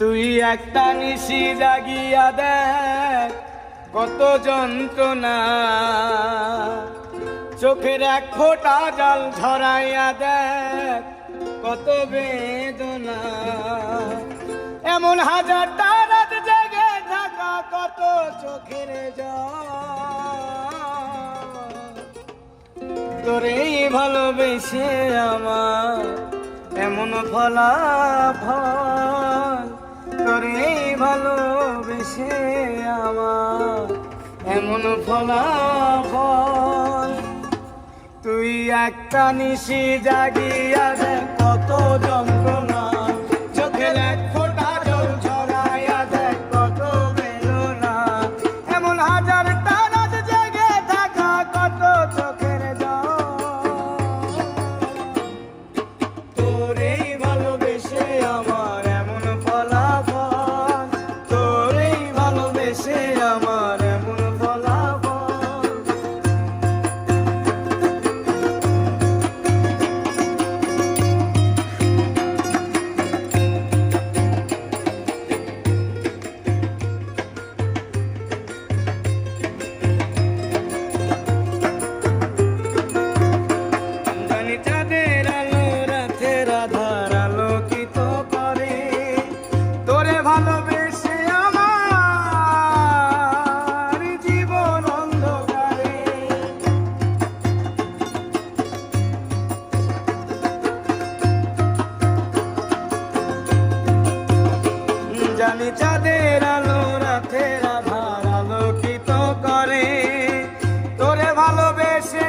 তুই একটা নিশি জাগিয়া দেখ, কত যন্ত্রণা। চোখের এক ফোঁটা জল ঝরাইয়া দেখ, কত বেদনা। এমন হাজারটা রাত জেগে থাকা, কত চোখের তোরেই ভালোবেসে আমার এমন ফলাফল। তোরেই ভালোবেসে আমার এমন ফলাফল। তুই একটা নিশি জাগিয়া কত যন্ত্রণা। চোখের এক জানি চাঁদের আলো রাতের আধার আলোকিত করে। তোরে ভালোবেসে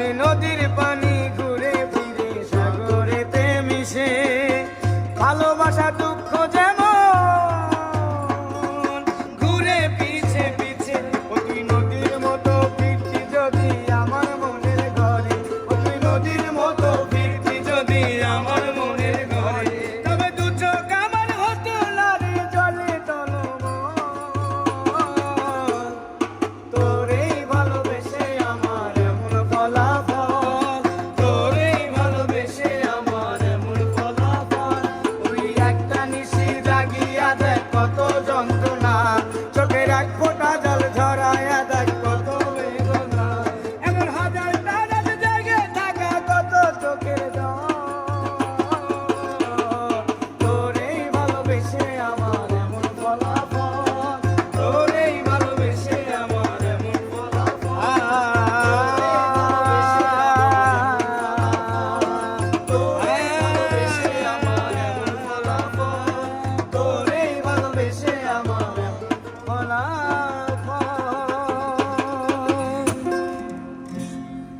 জানি নদীর পানি ঘুরে ফিরে সাগরেতে মিশে।